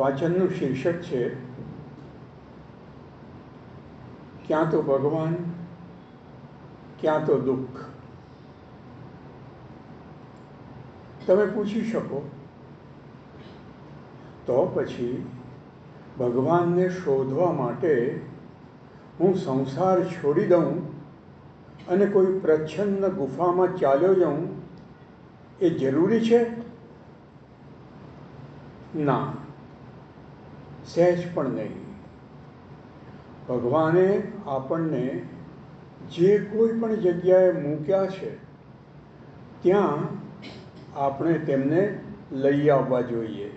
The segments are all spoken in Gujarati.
વાચનનું શીર્ષક છે, ક્યાં તો ભગવાન, ક્યાં તો દુઃખ. તમે પૂછી શકો. તો પછી ભગવાનને શોધવા માટે હું સંસાર છોડી દઉં અને કોઈ પ્રચ્છન્ન ગુફામાં ચાલ્યો જાઉં, એ જરૂરી છે? ના. સહેજ પણ નહીં. ભગવાને આપણને જે કોઈ પણ જગ્યાએ મૂક્યા છે, ત્યાં આપણે તેમને લઈ આવવા જોઈએ.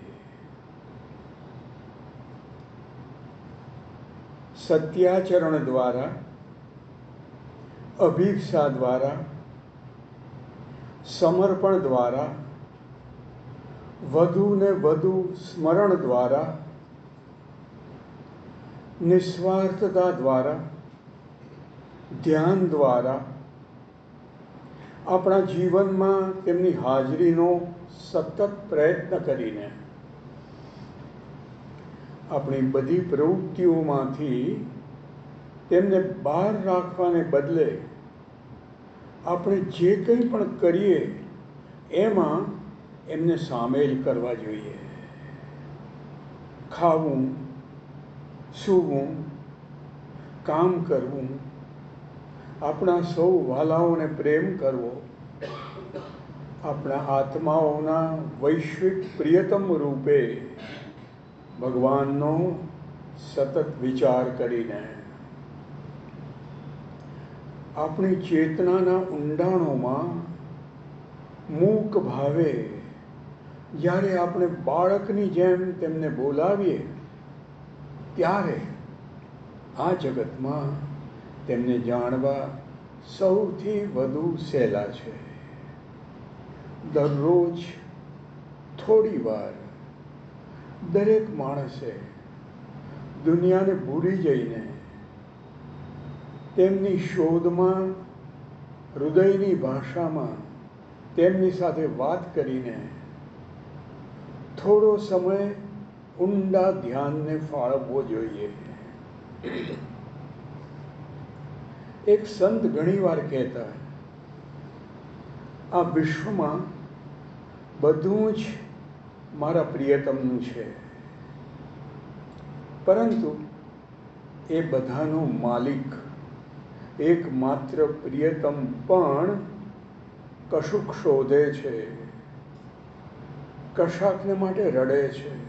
સત્યાચરણ દ્વારા, અભિક્ષા દ્વારા, સમર્પણ દ્વારા વધુ ને વધુ સ્મરણ દ્વારા નિસ્વાર્થતા દ્વારા, ધ્યાન દ્વારા આપણા જીવનમાં તેમની હાજરીનો સતત પ્રયત્ન કરીને આપણી બધી પ્રવૃત્તિઓમાંથી તેમને બહાર રાખવાને બદલે આપણે જે કંઈ પણ કરીએ, એમાં એમને સામેલ કરવા જોઈએ. ખાવું સૂવું, કામ કરવું, આપણા સૌ વાલાઓને પ્રેમ કરવો, આપણા આત્માઓના વૈશ્વિક પ્રિયતમ રૂપે ભગવાનનો સતત વિચાર કરીને, આપણી ચેતનાના ઊંડાણોમાં મૂક ભાવે, જ્યારે આપણે બાળકની જેમ તેમને બોલાવીએ ત્યારે આ જગતમાં તેમને જાણવા સૌથી વધુ સહેલા છે. દરરોજ થોડી વાર દરેક માણસે દુનિયાને ભૂલી જઈને તેમની શોધમાં, હૃદયની ભાષામાં તેમની સાથે વાત કરીને થોડો સમય ઊંડા ધ્યાનને ફાળવવો જોઈએ. એક સંત ઘણીવાર કહેતા આ વિશ્વમાં બધું જ મારા પ્રિયતમનું છે. પરંતુ એ બધાનો માલિક એકમાત્ર પ્રિયતમ પણ કશુંક શોધે છે. કશાકને માટે રડે છે.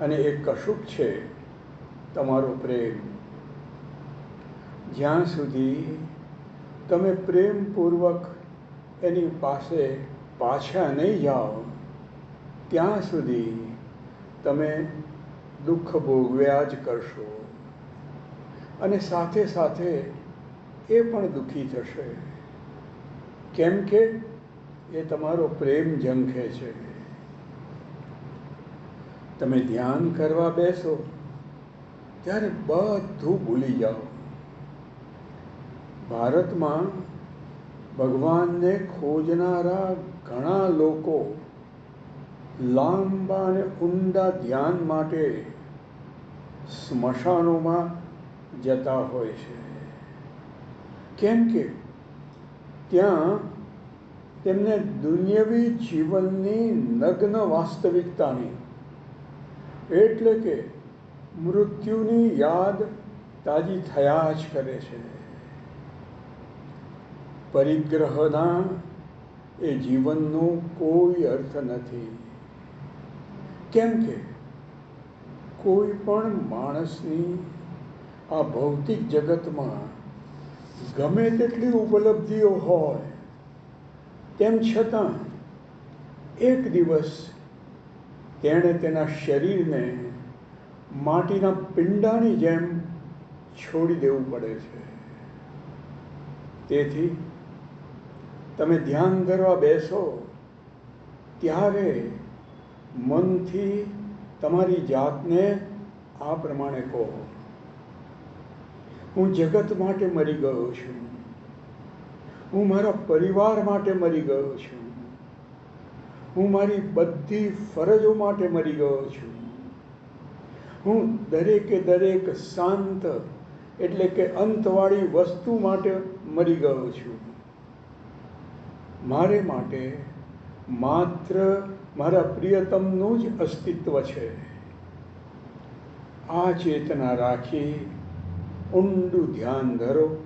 અને એ કશુંક છે તમારો પ્રેમ. જ્યાં સુધી તમે પ્રેમપૂર્વક એની પાસે પાછા નહીં જાઓ, ત્યાં સુધી તમે દુઃખ ભોગવ્યા જ કરશો. અને સાથે સાથે એ પણ દુઃખી થશે. કેમ કે એ તમારો પ્રેમ ઝંખે છે. તમે ધ્યાન કરવા બેસો, ત્યારે બધું ભૂલી જાઓ. ભારતમાં ભગવાનને ખોજનારા ઘણા લોકો લાંબા અને ઊંડા ધ્યાન માટે સ્મશાનોમાં જતા હોય છે. કેમ કે ત્યાં તેમને દુન્યવી જીવનની નગ્ન વાસ્તવિકતાની એટલે કે મૃત્યુની યાદ તાજી થયા જ કરે છે. પરિગ્રહના એ જીવનનો કોઈ અર્થ નથી. કેમ કે કોઈ પણ માણસની આ ભૌતિક જગતમાં ગમે તેટલી ઉપલબ્ધિઓ હોય, તેમ છતાં એક દિવસ તેણે તેના શરીરને માટીના પિંડાની જેમ છોડી દેવું પડે છે. તેથી તમે ધ્યાન કરવા બેસો, ત્યારે મનથી તમારી જાતને આ પ્રમાણે કહો. હું જગત માટે મરી ગયો છું. હું મારા પરિવાર માટે મરી ગયો છું. હું મારી બધી ફરજો માટે મરી ગયો છું. હું દરેકે દરેક શાંત એટલે કે અંતવાળી વસ્તુ માટે મરી ગયો છું. મારે માટે માત્ર મારા પ્રિયતમનું જ અસ્તિત્વ છે. આ ચેતના રાખી ઊંડું ધ્યાન ધરો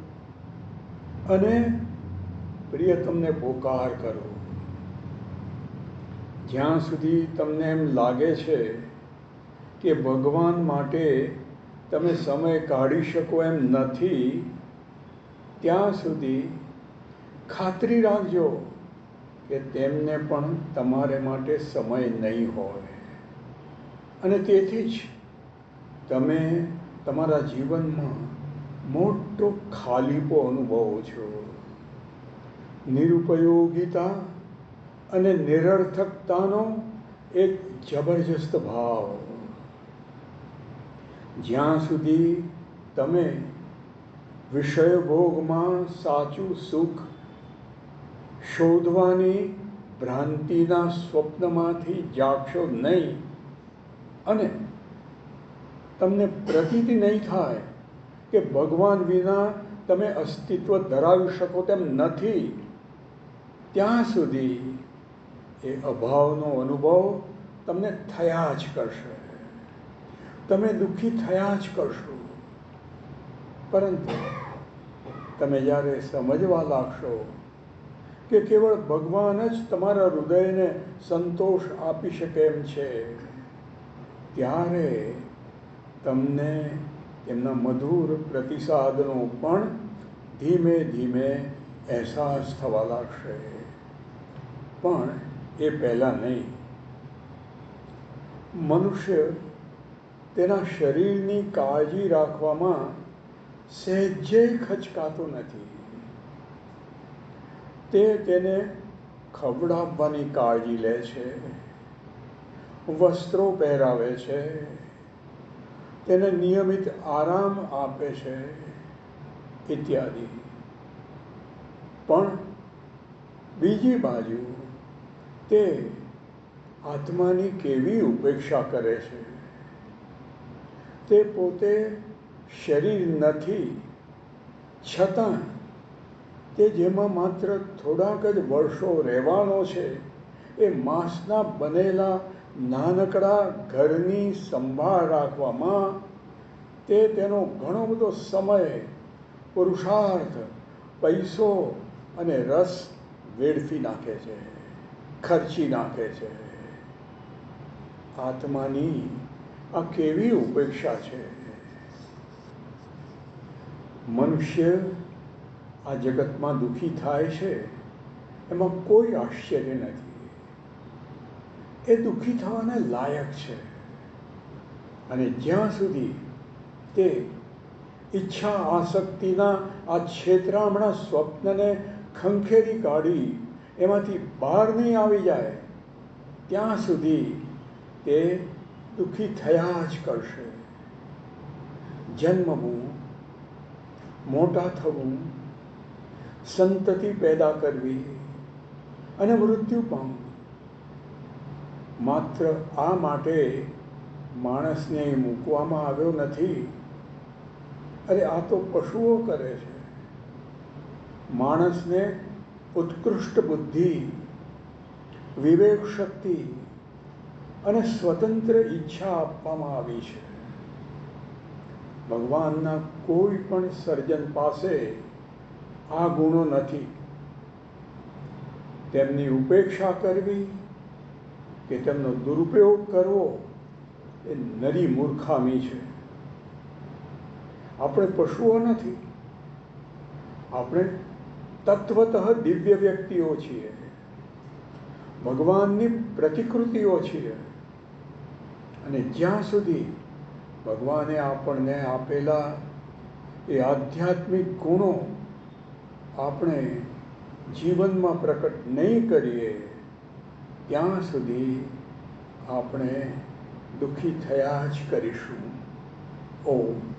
અને પ્રિયતમને પોકાર કરો. જ્યાં સુધી તમને એમ લાગે છે કે ભગવાન માટે તમે સમય કાઢી શકો એમ નથી, ત્યાં સુધી ખાતરી રાખજો કે તેમને પણ તમારે માટે સમય નહીં હોય. અને તેથી જ તમે તમારા જીવનમાં મોટો ખાલીપો અનુભવો છો. નિરુપયોગિતા અને નિરર્થકતાનો એક જબરજસ્ત ભાવ. જ્યાં સુધી તમે વિષય ભોગમાં સાચું સુખ શોધવાની ભ્રાંતિના સ્વપ્નમાંથી જાગશો નહીં અને તમને પ્રતીતિ નહીં થાય કે ભગવાન વિના તમે અસ્તિત્વ ધરાવી શકો તેમ નથી, ત્યાં સુધી એ અભાવનો અનુભવ તમને થયા જ કરશે. તમે દુઃખી થયા જ કરશો. પરંતુ તમે જ્યારે સમજવા લાગશો કે કેવળ ભગવાન જ તમારા હૃદયને સંતોષ આપી શકે એમ છે, ત્યારે તમને તેમના મધુર પ્રતિસાદનો પણ ધીમે ધીમે અહેસાસ થવા લાગશે. પણ એ પહેલાં નહીં. મનુષ્ય તેના શરીરની કાળજી રાખવામાં સહેજે ખચકાતો નથી. તે તેને ખવડાવવાની કાળજી લે છે, વસ્ત્રો પહેરાવે છે, તેને નિયમિત આરામ આપે છે ઇત્યાદિ. પણ બીજી બાજુ તે આત્માની કેવી ઉપેક્ષા કરે છે? તે પોતે શરીર નથી, છતાં તે જેમાં માત્ર થોડાક જ વર્ષો રહેવાનો છે, એ માંસના બનેલા નાનકડા ઘરની સંભાળ રાખવામાં તે તેનો ઘણો બધો સમય, પુરુષાર્થ, પૈસો અને રસ વેડફી નાખે છે. ખર્ચી નાખે છે. આત્માની આ કેવી ઉપેક્ષા છે? મનુષ્ય આ જગતમાં દુઃખી થાય છે, એમાં કોઈ આશ્ચર્ય નથી. એ દુઃખી થવાને લાયક છે. અને જ્યાં સુધી તે ઈચ્છા, આસક્તિના આ છેતરામણા સ્વપ્નને ખંખેરી કાઢી એમાંથી બહાર નહીં આવી જાય, ત્યાં સુધી તે દુઃખી થયા જ કરશે. જન્મવું, મોટા થવું, સંતતિ પેદા કરવી અને મૃત્યુ પામવું માત્ર આ માટે માણસને મૂકવામાં આવ્યો નથી. અરે આ તો પશુઓ કરે છે. માણસને ઉત્કૃષ્ટ બુદ્ધિ, વિવેક શક્તિ અને સ્વતંત્ર ઈચ્છા આપવામાં આવી છે. ભગવાનના કોઈ પણ સર્જન પાસે આ ગુણો નથી. તેમની ઉપેક્ષા કરવી કે તેમનો દુરુપયોગ કરવો એ નરી મૂર્ખામી છે. આપણે પશુઓ નથી. આપણે તત્વતઃ દિવ્ય વ્યક્તિઓ છીએ. ભગવાનની પ્રતિકૃતિઓ છીએ. અને જ્યાં સુધી ભગવાને આપણને આપેલા એ આધ્યાત્મિક ગુણો આપણે જીવનમાં પ્રકટ નહીં કરીએ, ત્યાં સુધી આપણે દુઃખી થયા જ કરીશું. ઓમ.